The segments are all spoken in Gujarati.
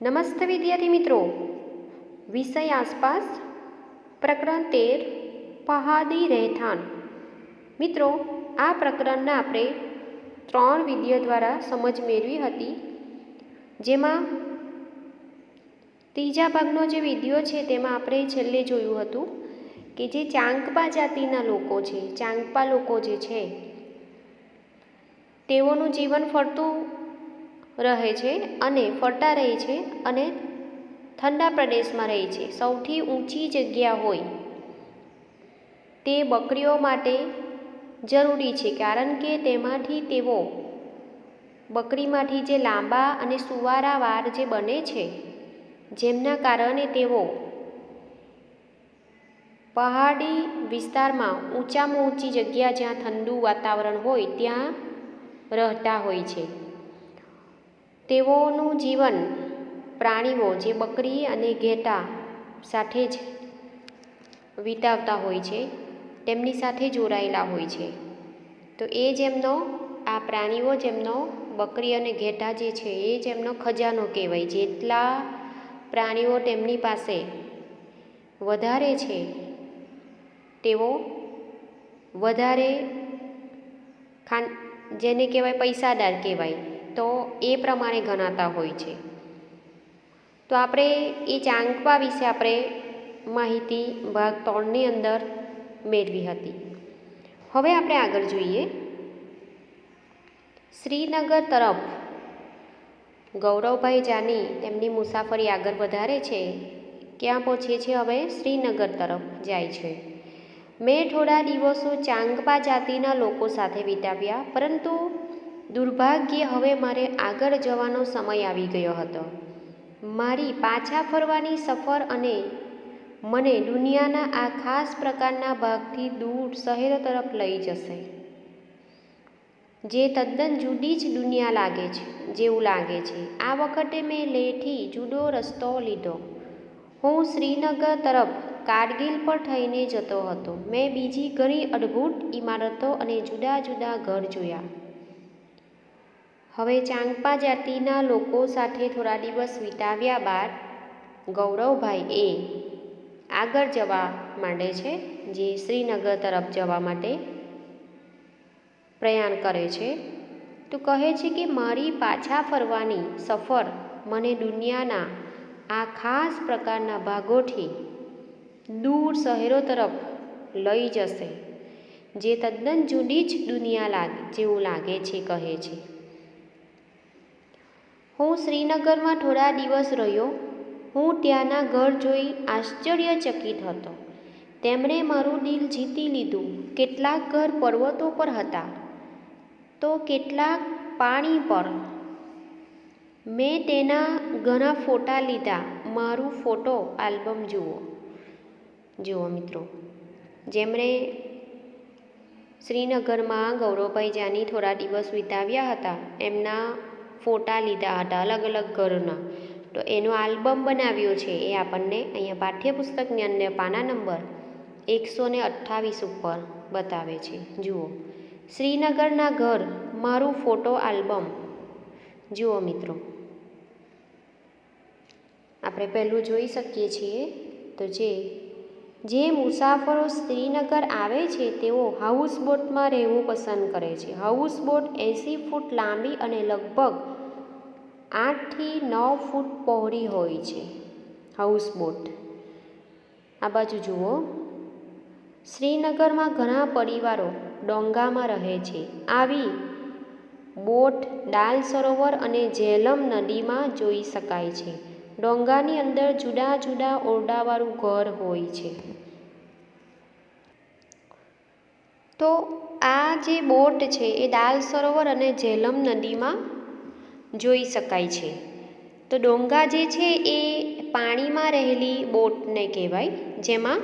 નમસ્તે વિદ્યાર્થી મિત્રો. વિષય આસપાસ પ્રકરણ તેર, પહાડી રહેઠાણ. મિત્રો, આ પ્રકરણના આપણે ત્રણ વિદ્યા દ્વારા સમજ મેળવી હતી. જેમાં ત્રીજા ભાગનો જે વીડિયો છે તેમાં આપણે છેલ્લે જોયું હતું કે જે ચાંગપા જાતિના લોકો છે, ચાંગપા લોકો જે છે, તેઓનું જીવન ફરતું રહે છે અને ફરતા રહે છે અને ઠંડા પ્રદેશમાં રહે છે. સૌથી ઊંચી જગ્યા હોય તે બકરીઓ માટે જરૂરી છે, કારણ કે તેમાંથી તેઓ બકરીમાંથી જે લાંબા અને સુવારા વાળ જે બને છે, જેમના કારણે તેઓ પહાડી વિસ્તારમાં ઊંચામાં ઊંચી જગ્યા જ્યાં ઠંડુ વાતાવરણ હોય ત્યાં રહેતા હોય છે. તેઓનું જીવન પ્રાણીઓ જે બકરી અને ઘેટા સાથે જ વિતાવતા હોય છે, તેમની સાથે જોડાયેલા હોય છે. તો એ જેમનો, આ પ્રાણીઓ જેમનો, બકરી અને ઘેટા જે છે, એ જેમનો ખજાનો કહેવાય. જેટલા પ્રાણીઓ તેમની પાસે વધારે છે, તેઓ વધારે ખાન, જેને કહેવાય પૈસાદાર કહેવાય. તો એ પ્રમાણે ગણાતા હોય છે. તો આપણે એ ચાંકવા વિશે આપણે માહિતી ભાગ ત્રણની અંદર મેળવી હતી. હવે આપણે આગળ જોઈએ. શ્રીનગર તરફ ગૌરવભાઈ જાની તેમની મુસાફરી આગળ વધારે છે, ક્યાં પહોંચે છે હવે? શ્રીનગર તરફ જાય છે. મેં થોડા દિવસો ચાંગપા જાતિના લોકો સાથે વિતાવ્યા, પરંતુ દુર્ભાગ્યે હવે મારે આગળ જવાનો સમય આવી ગયો હતો. મારી પાછા ફરવાની સફર અને મને દુનિયાના આ ખાસ પ્રકારના ભાગથી દૂર શહેરો તરફ લઈ જશે. જે તદ્દન જુદી જ દુનિયા લાગે છે, જેવું લાગે છે. આ વખતે મેં લેહથી જુદો રસ્તો લીધો. હું શ્રીનગર તરફ કારગિલ પર થઈને જતો હતો. મેં બીજી ઘણી અદ્ભુત ઇમારતો અને જુદા જુદા ઘર જોયા. હવે ચાંગપા જાતિના લોકો સાથે થોડા દિવસ વિતાવ્યા બાદ ગૌરવભાઈ એ આગળ જવા માંડે છે, જે શ્રીનગર તરફ જવા માટે પ્રયાણ કરે છે. તો કહે છે કે, મારી પાછા ફરવાની સફર મને દુનિયાના આ ખાસ પ્રકારના ભાગોથી દૂર શહેરો તરફ લઈ જશે, જે તદ્દન જુદી જ દુનિયા લાગે, જેવું લાગે છે, કહે છે. હું શ્રીનગરમાં થોડા દિવસ રહ્યો. હું ત્યાંના ઘર જોઈ આશ્ચર્યચકિત હતો. તેમણે મારું દિલ જીતી લીધું. કેટલાક ઘર પર્વતો પર હતા. તો કેટલાક પાણી પર. મેં તેના ઘણા ફોટા લીધા. મારું ફોટો આલ્બમ જુઓ. જુઓ મિત્રો. જેમણે શ્રીનગરમાં ગૌરવભાઈ જાની થોડા દિવસ વિતાવ્યા હતા. એમના ફોટા લીધા હતા, અલગ અલગ ઘરના. તો એનો આલ્બમ બનાવ્યો છે એ આપણને અહીંયા પાઠ્યપુસ્તકની અંદર પાના નંબર એકસો ને અઠ્ઠાવીસ ઉપર બતાવે છે. જુઓ. શ્રીનગરના ઘર, મારું ફોટો આલ્બમ. જુઓ મિત્રો. આપણે પહેલું જોઈ શકીએ છીએ તો જે જે મુસાફરો શ્રીનગર આવે છે, તેઓ હાઉસબોટમાં રહેવું પસંદ કરે છે. હાઉસબોટ એંસી ફૂટ લાંબી અને લગભગ આઠથી નવ ફૂટ પહોળી હોય છે. હાઉસબોટ. આ બાજુ જુઓ. શ્રીનગરમાં ઘણા પરિવારો ડોંગામાં રહે છે. આવી બોટ, ડાલ સરોવર અને ઝેલમ નદીમાં જોઈ શકાય છે. ડોંગાની અંદર જુદા જુદા ઓરડાવાળું ઘર હોય છે. તો આ જે બોટ છે એ દાલ સરોવર અને ઝેલમ નદીમાં જોઈ શકાય છે. તો ડોંગા જે છે એ પાણીમાં રહેલી બોટને કહેવાય, જેમાં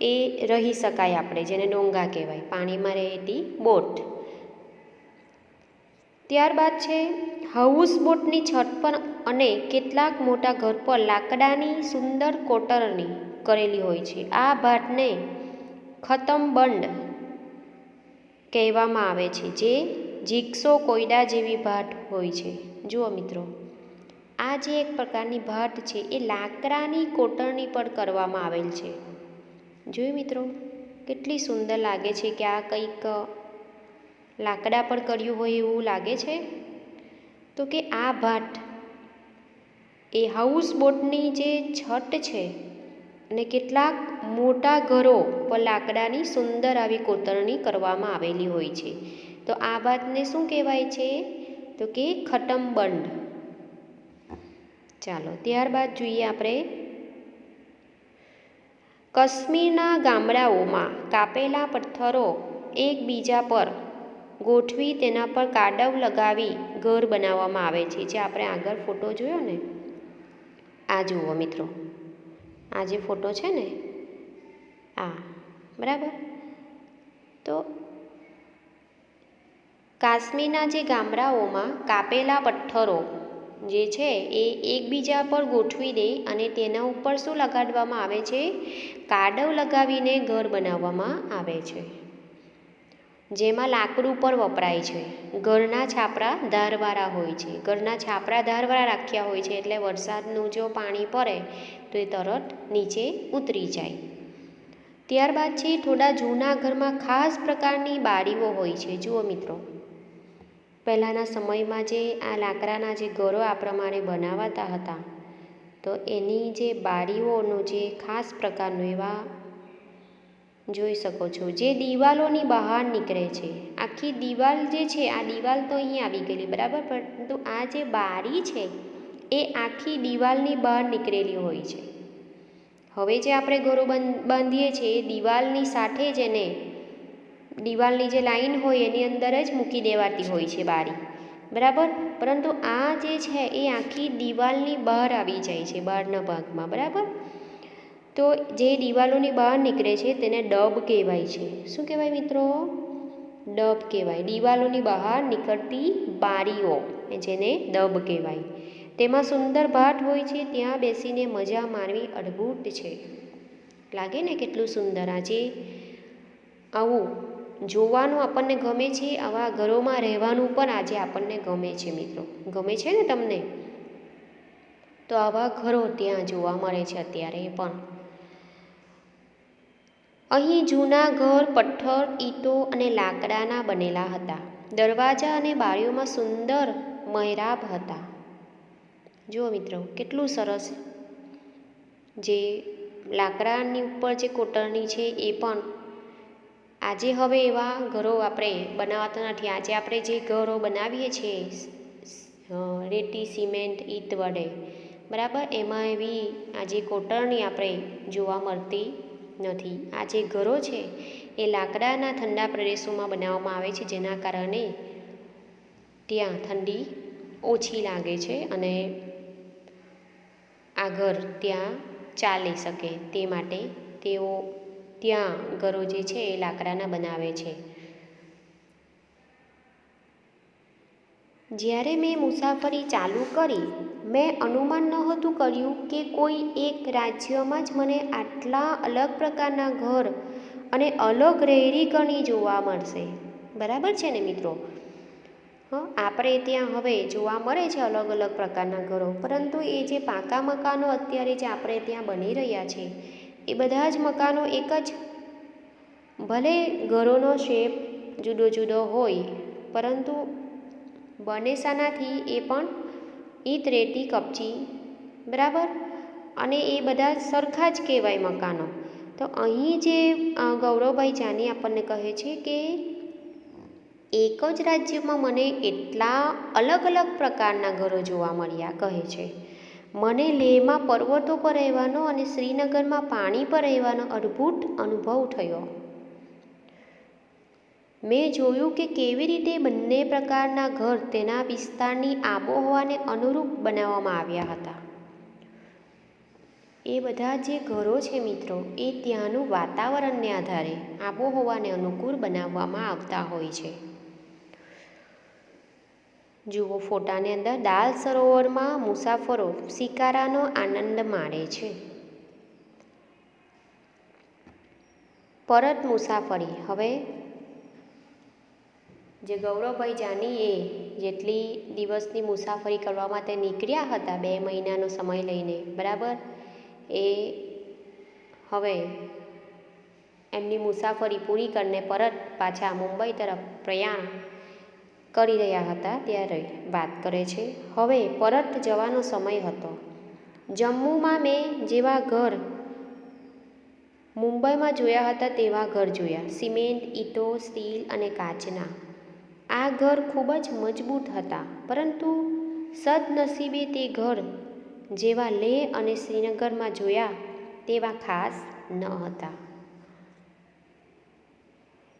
એ રહી શકાય આપણે, જેને ડોંગા કહેવાય, પાણીમાં રહેતી બોટ. ત્યારબાદ છે હાઉસ બોટની છત પર અને કેટલાક મોટા ઘર પર લાકડાની સુંદર કોટરની કરેલી હોય છે. આ ભાટને ખતમબંડ કહેવામાં આવે છે, જે જીક્ષો કોયડા જેવી ભાટ હોય છે. જુઓ મિત્રો, આ જે એક પ્રકારની ભાટ છે, એ લાકડાની કોટરણી પર કરવામાં આવેલ છે. જોયું મિત્રો, કેટલી સુંદર લાગે છે કે આ કંઈક લાકડા પર કર્યું હોય એવું લાગે છે? તો કે આ ભાટ એ હાઉસ બોટની જે છત છે અને કેટલાક મોટા ઘરો પર લાકડાની સુંદર આવી કોતરણી કરવામાં આવેલી હોય છે. તો આ ભાતને શું કહેવાય છે? તો કે ખટમબંધ ચાલો, ત્યારબાદ જોઈએ આપણે કાશ્મીરના ગામડાઓમાં કાપેલા પથ્થરો એકબીજા પર ગોઠવી તેના પર કાડવ લગાવી ઘર બનાવવામાં આવે છે. જે આપણે આગળ ફોટો જોયો ને, આ જુઓ મિત્રો. આ જે ફોટો છે ને, આ, બરાબર? તો કાશ્મીરના જે ગામડાઓમાં કાપેલા પથ્થરો જે છે એ એકબીજા પર ગોઠવી દે અને તેના ઉપર શું લગાડવામાં આવે છે? કાડવ લગાવીને ઘર બનાવવામાં આવે છે. જેમાં લાકડું પર વપરાય છે. ઘરના છાપરા ધારવાળા હોય છે. ઘરના છાપરા ધારવાળા રાખ્યા હોય છે એટલે વરસાદનું જો પાણી પડે તો એ તરત નીચે ઉતરી જાય. ત્યારબાદ છે થોડા જૂના ઘરમાં ખાસ પ્રકારની બારીઓ હોય છે. જુઓ મિત્રો. પહેલાંના સમયમાં જે આ લાકડાના જે ઘરો આ પ્રમાણે બનાવાતા હતા, તો એની જે બારીઓનો જે ખાસ પ્રકારનો એવા જોઈ શકો છો. જે દિવાલોની બહાર નીકળે છે. આખી દિવાલ જે છે, આ દિવાલ તો અહીં આવી ગયેલી, બરાબર? પરંતુ આ જે બારી છે, એ આખી દિવાલની બહાર નીકળેલી હોય છે. હવે જે આપણે ઘરો બાંધીએ છીએ, એ દિવાલની સાથે જ એને, દિવાલની જે લાઈન હોય, એની અંદર જ મૂકી દેવાતી હોય છે બારી. બરાબર? પરંતુ આ જે છે, એ આખી દિવાલની બહાર આવી જાય છે, બહારના ભાગમાં. બરાબર? તો જે દિવાલોની બહાર નીકળે છે તેને ડબ કહેવાય છે. શું કહેવાય મિત્રો? ડબ કહેવાય. દિવાલોની બહાર નીકળતી બારીઓ જેને ડબ કહેવાય. તેમાં સુંદર ભાટ હોય છે, ત્યાં બેસીને મજા માણવી અદ્ભુત છે. લાગે ને કેટલું સુંદર? આજે આવું જોવાનું આપણને ગમે છે, આવા ઘરોમાં રહેવાનું પણ આજે આપણને ગમે છે મિત્રો. ગમે છે ને તમને? તો આવા ઘરો ત્યાં જોવા મળે છે અત્યારે પણ. અહીં જૂના ઘર, પથ્થર, ઈંટો અને લાકડાના બનેલા હતા. દરવાજા અને બારીઓમાં સુંદર મહેરાબ હતા. જુઓ મિત્રો, કેટલું સરસ. જે લાકડાની ઉપર જે કોટરણી છે એ પણ આજે હવે એવા ઘરો આપણે બનાવતા નથી. આજે આપણે જે ઘરો બનાવીએ છીએ રેતી, સિમેન્ટ, ઈંટ વડે, બરાબર, એમાં એવી આજે કોટરણી આપણે જોવા મળતી નથી. આ જે ઘરો છે. એ લાકડાના ઠંડા પ્રદેશોમાં બનાવવામાં આવે છે, જેના કારણે ત્યાં ઠંડી ઓછી લાગે છે અને આ ઘર ત્યાં ચાલી શકે તે માટે તેઓ ત્યાં ઘરો જે છે એ લાકડાના બનાવે છે. જ્યારે મેં મુસાફરી ચાલુ કરી મેં અનુમાન નહોતું કર્યું કે કોઈ એક રાજ્યમાં જ મને આટલા અલગ પ્રકારના ઘર અને અલગ રહેણીકરણી જોવા મળશે. બરાબર છે ને મિત્રો? હં, આપણે ત્યાં હવે જોવા મળે છે અલગ અલગ પ્રકારના ઘરો, પરંતુ એ જે પાકા મકાનો અત્યારે જે આપણે ત્યાં બની રહ્યા છે, એ બધા જ મકાનો એક જ? ભલે ઘરોનો શેપ જુદો જુદો હોય, પરંતુ બને શાનાથી એ પણ ઈંટ ત્રેટી કપચી, બરાબર? અને એ બધા સરખા જ કહેવાય મકાનો. તો અહીં જે ગૌરવભાઈ જાની આપણને કહે છે કે એક જ રાજ્યમાં મને એટલા અલગ અલગ પ્રકારના ઘરો જોવા મળ્યા કહે છે. મને લેહમાં પર્વતો પર રહેવાનો અને શ્રીનગરમાં પાણી પર રહેવાનો અદ્ભુત અનુભવ થયો. મેં જોયું કે કેવી રીતે બંને પ્રકારના ઘર તેના વિસ્તારની આબોહવાને અનુરૂપ બનાવવામાં આવ્યા હતા. એ બધા જે ઘરો છે મિત્રો, એ ત્યાંનું વાતાવરણને આધારે આબોહવાને અનુકૂળ બનાવવામાં આવતા હોય છે. જુઓ ફોટાની અંદર, દાલ સરોવરમાં મુસાફરો શિકારાનો આનંદ માણે છે. પરત મુસાફરી, હવે જે ગૌરવભાઈ જાનીએ જેટલી દિવસની મુસાફરી કરવા માટે નીકળ્યા હતા બે મહિનાનો સમય લઈને, બરાબર? એ હવે એમની મુસાફરી પૂરી કરીને પરત પાછા મુંબઈ તરફ પ્રયાણ કરી રહ્યા હતા, ત્યારે વાત કરે છે, હવે પરત જવાનો સમય હતો. જમ્મુમાં મેં જેવા ઘર મુંબઈમાં જોયા હતા તેવા ઘર જોયા. સિમેન્ટ, ઈંટો, સ્ટીલ અને કાચના. આ ઘર ખૂબ જ મજબૂત હતા, પરંતુ સદનસીબે તે ઘર જેવા લેહ અને શ્રીનગરમાં જોયા તેવા ખાસ ન હતા.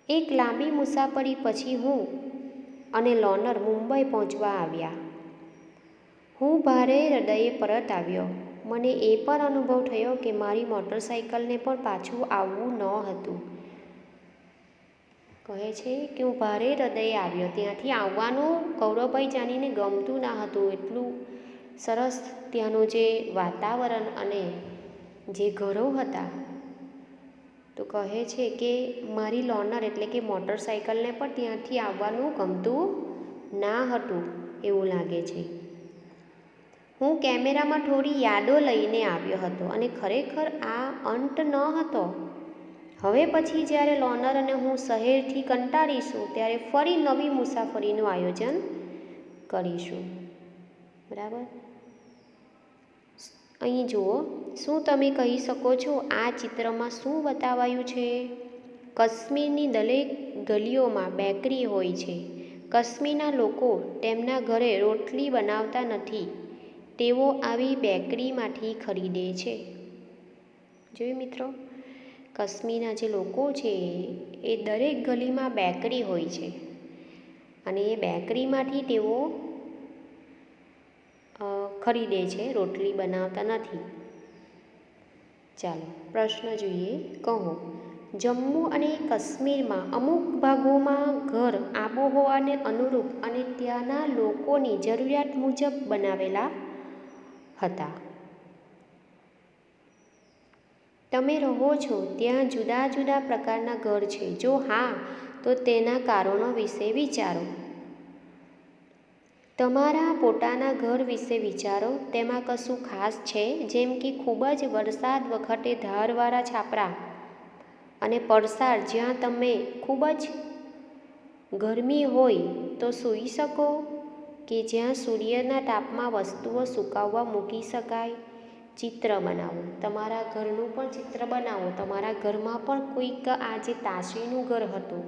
એક લાંબી મુસાફરી પછી હું અને લોનર મુંબઈ પહોંચવા આવ્યા. હું ભારે હૃદયે પરત આવ્યો. મને એ પણ અનુભવ થયો કે મારી મોટરસાઇકલને પણ પાછું આવવું ન હતું. કહે છે કે હું ભારે હૃદયે આવ્યો. ત્યાંથી આવવાનું કૌરવભાઈ જાનીને ગમતું ના હતું. એટલું સરસ ત્યાંનું જે વાતાવરણ અને જે ઘરો હતા. તો કહે છે કે મારી લોનર એટલે કે મોટરસાઇકલને પણ ત્યાંથી આવવાનું ગમતું ના હતું એવું લાગે છે. હું કેમેરામાં થોડી યાદો લઈને આવ્યો હતો અને ખરેખર આ અંત ન હતો. હવે પછી જ્યારે લોનર અને હું શહેરથી કંટાળીશું, ત્યારે ફરી નવી મુસાફરીનું આયોજન કરીશું. બરાબર? અહીં જુઓ, શું તમે કહી શકો છો, આ ચિત્રમાં શું બતાવાયું છે? કાશ્મીરની દરેક ગલીઓમાં બેકરી હોય છે. કાશ્મીરના લોકો તેમના ઘરે રોટલી બનાવતા નથી. તેઓ આવી બેકરીમાંથી ખરીદે છે. જોયું મિત્રો? કાશ્મીરના જે લોકો છે, એ દરેક ગલીમાં બેકરી હોય છે. અને એ બેકરીમાંથી તેઓ ખરીદે છે, રોટલી બનાવતા નથી. ચાલો, પ્રશ્ન જોઈએ. કહો, જમ્મુ અને કાશ્મીરમાં અમુક ભાગોમાં ઘર આબોહવાને અનુરૂપ અને ત્યાંના લોકોની જરૂરિયાત મુજબ બનાવેલા હતા. તમે રહો છો, ત્યાં જુદા જુદા પ્રકારના ઘર છે. જો હા, તો તેના કારણો વિશે વિચારો. તમારા પોતાના ઘર વિશે વિચારો. તેમાં કશું ખાસ છે? જેમ કે ખૂબ જ વરસાદ વખતે ધારવાળા છાપરા અને પડસાર જ્યાં તમે ખૂબ જ ગરમી હોય તો સૂઈ શકો કે જ્યાં સૂર્યના તાપમાં વસ્તુઓ સુકાવવા મૂકી શકાય. ચિત્ર બનાવો. તમારા ઘરનું પણ ચિત્ર બનાવો. તમારા ઘરમાં પણ કોઈક આજે તાશીનું ઘર હતું,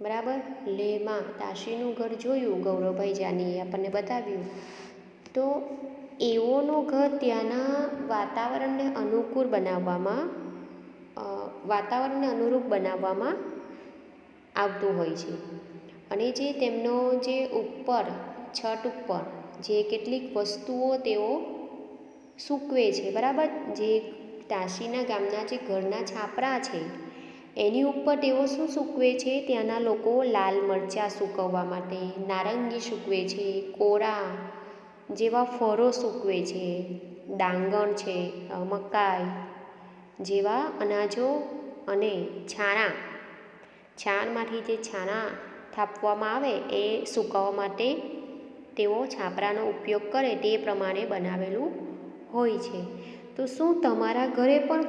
બરાબર? લેહમાં તાશીનું ઘર જોયું ગૌરવભાઈ જાનીએ આપણને બતાવ્યું. તો એઓનું ઘર ત્યાંના વાતાવરણને અનુકૂળ બનાવવામાં વાતાવરણને અનુરૂપ બનાવવામાં આવતું હોય છે. અને જે તેમનો જે ઉપર, છત ઉપર જે કેટલીક વસ્તુઓ તેઓ સૂકવે છે, બરાબર? જે તાશીના ગામના જે ઘરના છાપરા છે, એની ઉપર તેઓ શું સૂકવે છે? ત્યાંના લોકો લાલ મરચાં સૂકવવા માટે, નારંગી સૂકવે છે કોરા જેવા ફળો સૂકવે છે, ડાંગણ છે મકાઈ જેવા અનાજો અને છાણા. છાણમાંથી જે છાણા થાપવામાં આવે, એ સૂકવવા માટે તેઓ છાપરાનો ઉપયોગ કરે, તે પ્રમાણે બનાવેલું હોય છે. તો શું તમારા ઘરે પણ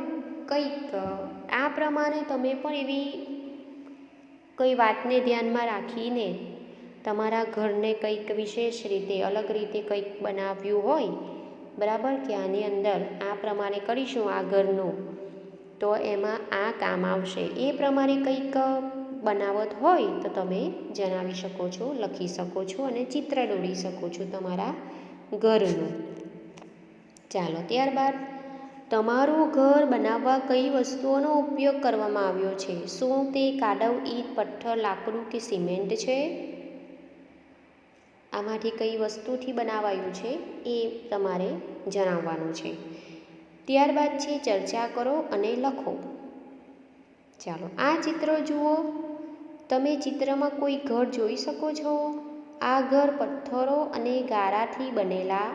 કંઈક આ પ્રમાણે તમે પણ એવી કોઈ વાતને ધ્યાનમાં રાખીને તમારા ઘરને કંઈક વિશેષ રીતે, અલગ રીતે કંઈક બનાવ્યું હોય, બરાબર? કે આની અંદર આ પ્રમાણે કરીશું આ ઘરનું, તો એમાં આ કામ આવશે. એ પ્રમાણે કંઈક બનાવટ હોય તો તમે જણાવી શકો છો, લખી શકો છો અને ચિત્ર દોરી શકો છો તમારા ઘરનું. ચાલો ત્યારબાદ તમારું ઘર બનાવવા કઈ વસ્તુઓનો ઉપયોગ કરવામાં આવ્યો છે? શું તે કાદવ, ઈટ, પથ્થર, લાકડું કે સિમેન્ટ છે? આમાંથી કઈ વસ્તુથી બનાવાયું છે એ તમારે જણાવવાનું છે. ત્યારબાદ છે ચર્ચા કરો અને લખો. ચાલો, આ ચિત્ર જુઓ. તમે ચિત્રમાં કોઈ ઘર જોઈ શકો છો. આ ઘર પથ્થરો અને ગારાથી બનેલા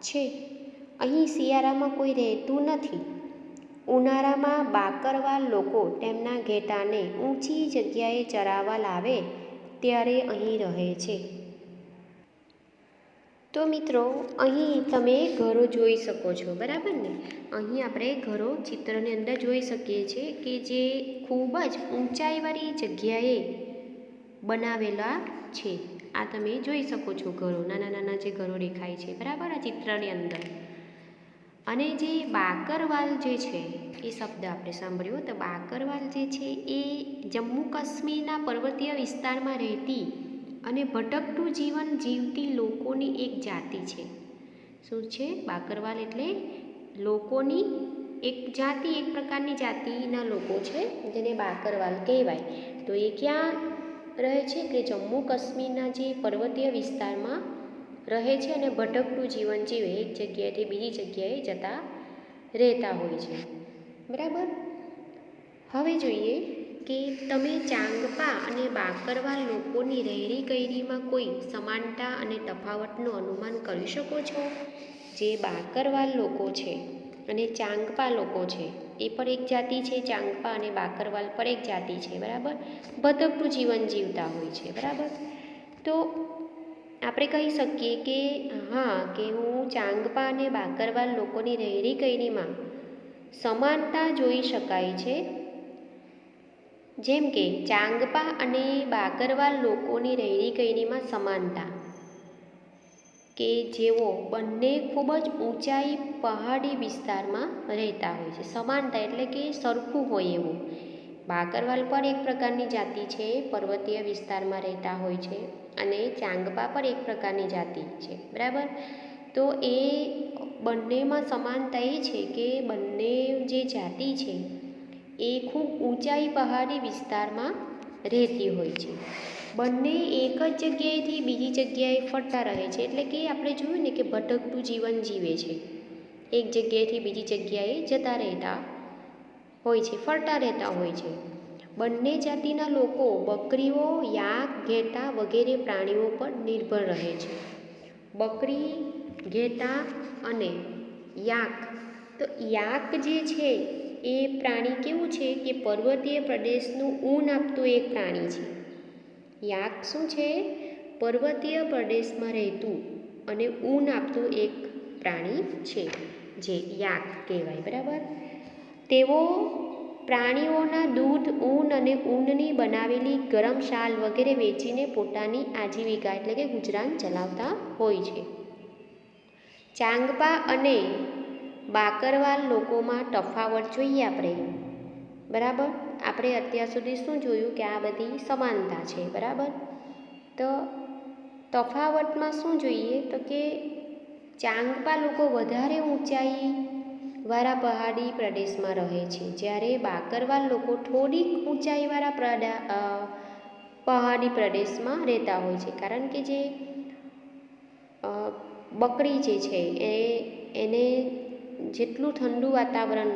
છે. અહીં શિયાળામાં કોઈ રહેતું નથી. ઉનાળામાં બાકરવાલ લોકો તેમના ઘેટાને ઊંચી જગ્યાએ ચરાવવા લાવે ત્યારે અહીં રહે છે. તો મિત્રો, અહીં તમે ઘરો જોઈ શકો છો, બરાબર ને? અહીં આપણે ઘરો ચિત્રની અંદર જોઈ શકીએ છીએ કે જે ખૂબ જ ઊંચાઈવાળી જગ્યાએ બનાવેલા છે. આ તમે જોઈ શકો છો ઘરો નાના નાના જે ઘરો દેખાય છે, બરાબર? આ ચિત્રની અંદર. અને જે બાકરવાલ જે છે, એ શબ્દ આપણે સાંભળ્યો, તો બાકરવાલ જે છે, એ જમ્મુ કાશ્મીરના પર્વતીય વિસ્તારમાં રહેતી અને ભટકતું જીવન જીવતી લોકોની એક જાતિ છે. શું છે? બાકરવાલ એટલે લોકોની એક જાતિ, એક પ્રકારની જાતિના લોકો છે, જેને બાકરવાલ કહેવાય. તો એ ક્યાં રહે છે? કે જમ્મુ કાશ્મીરના જે પર્વતીય વિસ્તારમાં રહે છે અને ભટકતું જીવન જીવે, એક જગ્યાએથી બીજી જગ્યાએ જતા રહેતા હોય છે. બરાબર? હવે જોઈએ કે તમે ચાંગપા અને બાકરવા લોકોની રહેણી કૈરીમાં કોઈ સમાનતા અને તફાવતનું અનુમાન કરી શકો છો? જે બાકરવાલ લોકો છે અને ચાંગપા લોકો છે, એ પણ એક જાતિ છે, ચાંગપા અને બાકરવાલ પણ એક જાતિ છે, બરાબર? ભટકતું જીવન જીવતા હોય છે, બરાબર? તો આપણે કહી શકીએ કે, હા, કે હું ચાંગપા અને બાકરવાલ લોકોની રહેણી કહેણીમાં સમાનતા જોઈ શકાય છે. જેમ કે, ચાંગપા અને બાકરવાલ લોકોની રહેણી કહેણીમાં સમાનતા કે જેઓ બંને ખૂબ જ ઊંચાઈ પહાડી વિસ્તારમાં રહેતા હોય છે. સમાનતા એટલે કે સરખું હોય એવું. બાકરવાલ પણ એક પ્રકારની જાતિ છે, પર્વતીય વિસ્તારમાં રહેતા હોય છે અને ચાંગપા પણ એક પ્રકારની જાતિ છે, બરાબર? તો એ બંનેમાં સમાનતા એ છે કે બંને જે જાતિ છે એ ખૂબ ઊંચાઈ પહાડી વિસ્તારમાં રહેતી હોય છે. બંને એક જ જગ્યાએથી બીજી જગ્યાએ ફરતા રહે છે એટલે કે આપણે જોયું ને કે ભટકતું જીવન જીવે છે. એક જગ્યાએથી બીજી જગ્યાએ જતા રહેતા હોય છે, ફરતા રહેતા હોય છે. બંને જાતિના લોકો બકરીઓ, યાક, ઘેટા વગેરે પ્રાણીઓ પર નિર્ભર રહે છે. બકરી, ઘેટા અને યાક. તો યાક જે છે, એ પ્રાણી કેવું છે કે પર્વતીય પ્રદેશનું ઊન આપતું એક પ્રાણી છે. યાક શું છે? પર્વતીય પ્રદેશમાં રહેતું અને ઊન આપતું એક પ્રાણી છે, જે યાક કહેવાય, બરાબર? તેઓ પ્રાણીઓના દૂધ, ઊન અને ઊનની બનાવેલી ગરમ શાલ વગેરે વેચીને પોતાની આજીવિકા એટલે કે ગુજરાન ચલાવતા હોય છે. ચાંગપા અને બાકરવાલ લોકોમાં તફાવત જોઈએ આપણે. બરાબર? આપણે અત્યાર સુધી શું જોયું કે આ બધી સમાનતા છે, બરાબર? તો તફાવતમાં શું જોઈએ તો કે ચાંગપા લોકો વધારે ઊંચાઈ વાળા પહાડી પ્રદેશમાં રહે છે. જ્યારે બાકરવાલ લોકો થોડીક ઊંચાઈવાળા પ્રદા પહાડી પ્રદેશમાં રહેતા હોય છે. કારણ કે જે બકરી જે છે એ, એને જેટલું ઠંડુ વાતાવરણ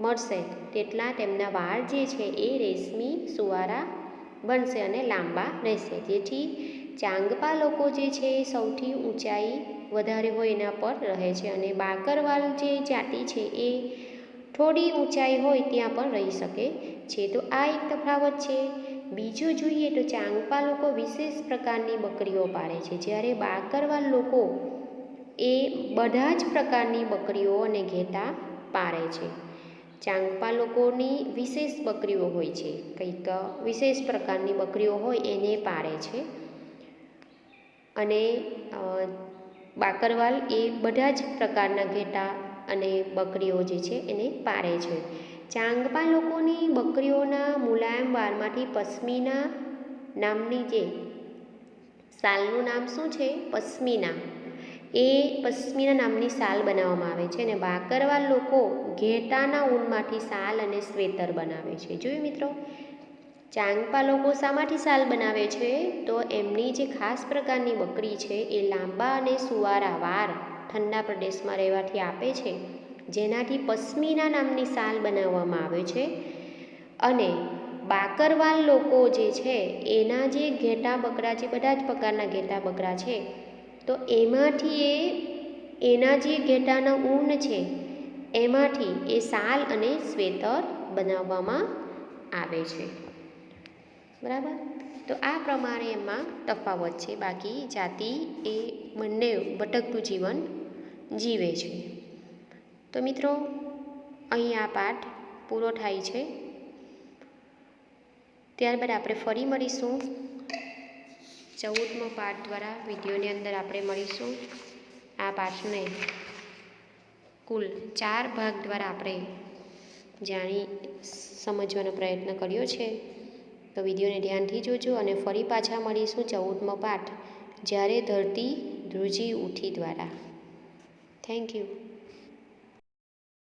મળશે તેટલા તેમના વાળ જે છે એ રેશમી સુવારા બનશે અને લાંબા રહેશે. જેથી ચાંગપા લોકો જે છે એ સૌથી ઊંચાઈ વધારે હોય એના પર રહે છે અને બાકરવાલ જે જાતિ છે એ થોડી ઊંચાઈ હોય ત્યાં પણ રહી શકે છે. તો આ એક તફાવત છે. બીજું જોઈએ તો ચાંગપા લોકો વિશેષ પ્રકારની બકરીઓ પાળે છે. જ્યારે બાકરવાલ લોકો એ બધા જ પ્રકારની બકરીઓ અને ઘેટા પાળે છે. ચાંગપા લોકોની વિશેષ બકરીઓ હોય છે. કંઈક વિશેષ પ્રકારની બકરીઓ હોય એને પાળે છે. અને બાકરવાલ એ બધા જ પ્રકારના ઘેટા અને બકરીઓ જે છે એને પાળે છે. ચાંગપા લોકોની બકરીઓના મુલાયમ વાળમાંથી પશ્મિના નામની જે શાલનું નામ શું છે? પશ્મિના એ પશ્મિના નામની શાલ બનાવવામાં આવે છે અને બાકરવાલ લોકો ઘેટાના ઊનમાંથી શાલ અને સ્વેટર બનાવે છે. જોયું મિત્રો? ચાંગપા લોકો શામાંથી શાલ બનાવે છે, તો એમની જે ખાસ પ્રકારની બકરી છે એ લાંબા અને સુવારા વાર ઠંડા પ્રદેશમાં રહેવાથી આપે છે. જેનાથી પશ્મિના નામની શાલ બનાવવામાં આવે છે. અને બાકરવાલ લોકો જે છે, એના જે ઘેટા બકરા છે, બધા જ પ્રકારના ઘેટા બકરા છે, તો એમાંથી એ, એના જે ઘેટાના ઊન છે, એમાંથી એ શાલ અને સ્વેતર બનાવવામાં આવે છે. બરાબર? તો આ પ્રમાણે એમાં તફાવત છે. બાકી જાતિ એ બંને ભટકતું જીવન જીવે છે. તો મિત્રો, અહીં આ પાઠ પૂરો થાય છે. ત્યારબાદ આપણે ફરી મળીશું. ચૌદમો પાઠ દ્વારા વિડીયોની અંદર આપણે મળીશું. આ પાઠને કુલ ચાર ભાગ દ્વારા આપણે જાણી સમજવાનો પ્રયત્ન કર્યો છે. તો વિડીયોને ધ્યાનથી જોજો અને ફરી પાછા મળીશું ચૌદમો પાઠ જ્યારે ધરતી ધ્રુજી ઉઠી દ્વારા. Thank you